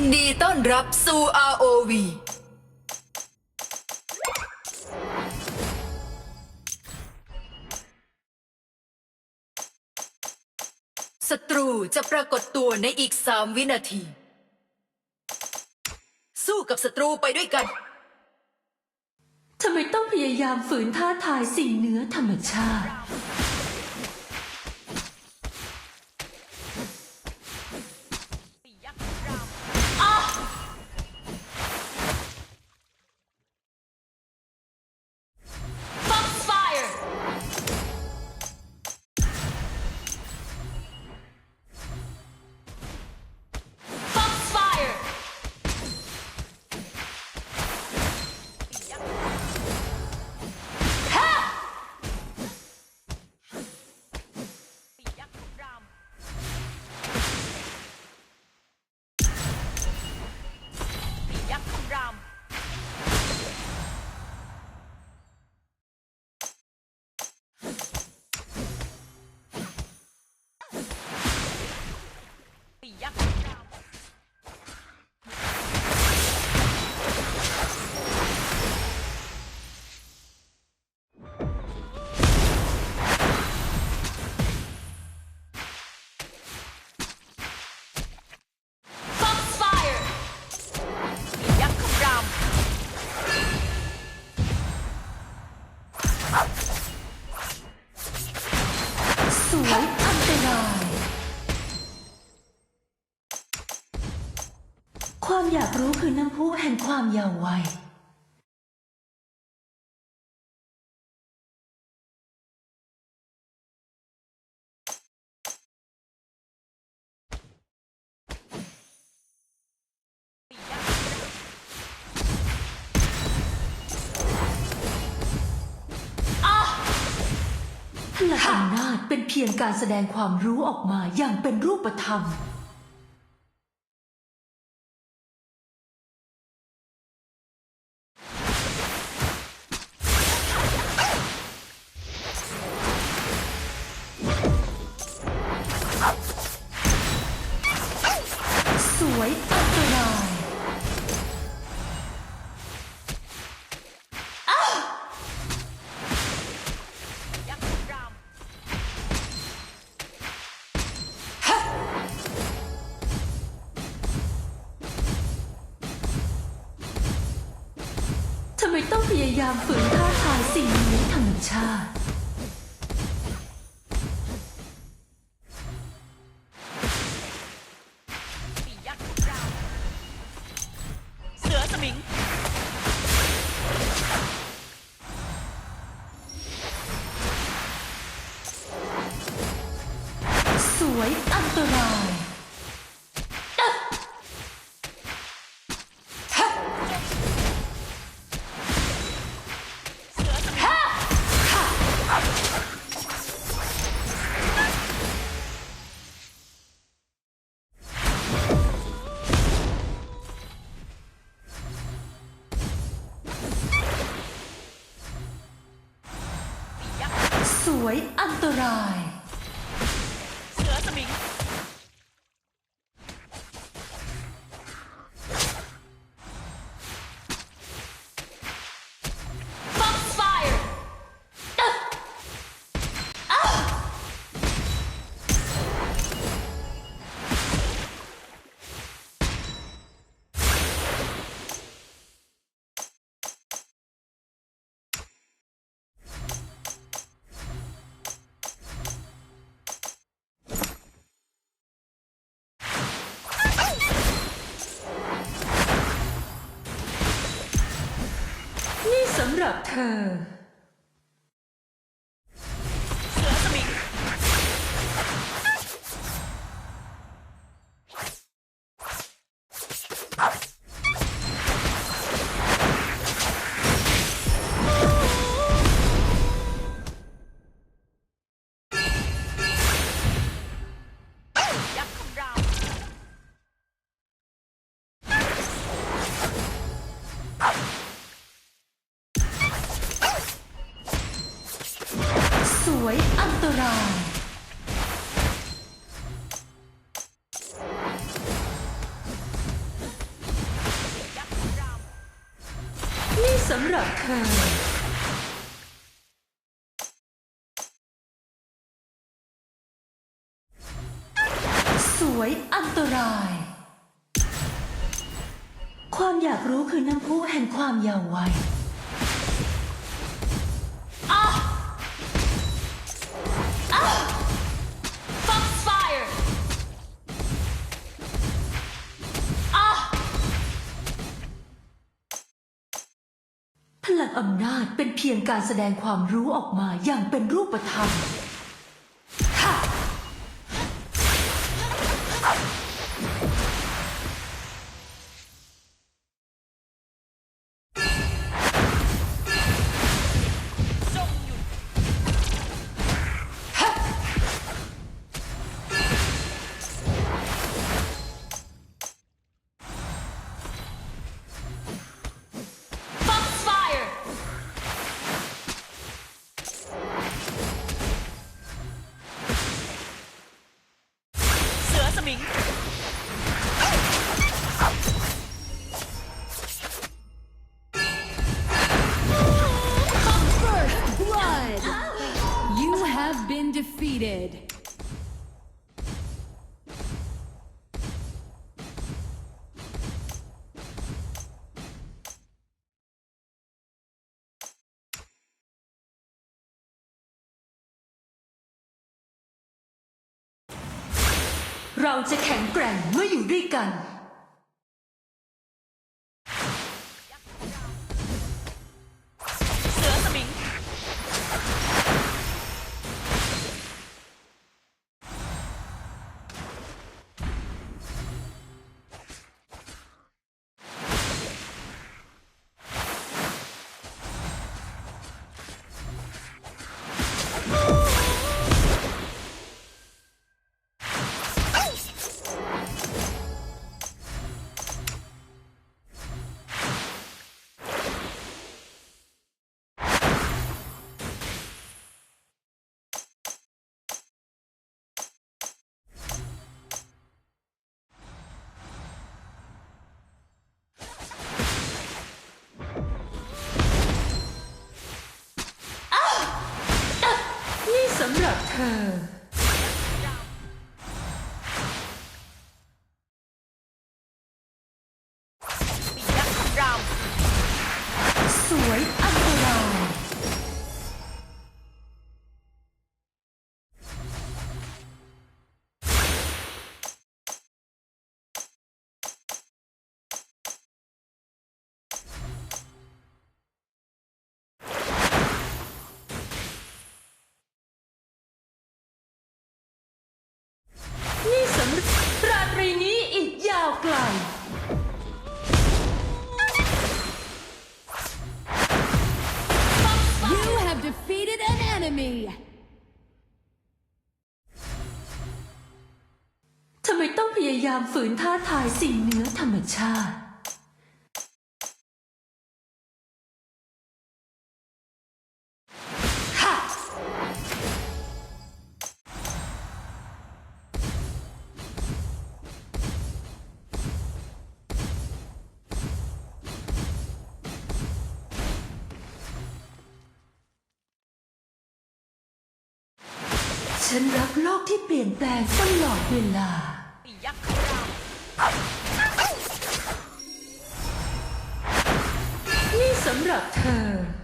ยินดีต้อนรับสู่ ROV ศัตรูจะปรากฏตัวในอีกสามวินาที สู้กับศัตรูไปด้วยกัน ทำไมต้องพยายามฝืนท้าทายสิ่งเหนือธรรมชาติ สวยอันตราย ความอยากรู้คือน้ำพุแห่งความยาววัย เป็นเพียงการแสดงความรู้ออกมาอย่างเป็นรูปธรรม สวยตรายามฝืนท้าทายสิ่งเหนือธรรมชาติสวยอันตราย วยอันตราย นี่สำ ยอันตรายนี่สำหรับเธอสวยอันตราย ความอยากรู้คือน้ำพุแห่งความยาววัย พลังอำนาจเป็นเพียงการแสดงความรู้ออกมาอย่างเป็นรูปธรรม เเราจะแข็งแกร่งเมื่ออยู่ด้วยกันำหรับเธอามฝืนท้าทายสิ่งเหนือธรรมชาติค่ะฉันรักโลกที่เปลี่ยนแปลงตลอดเวลาำหรับเธอ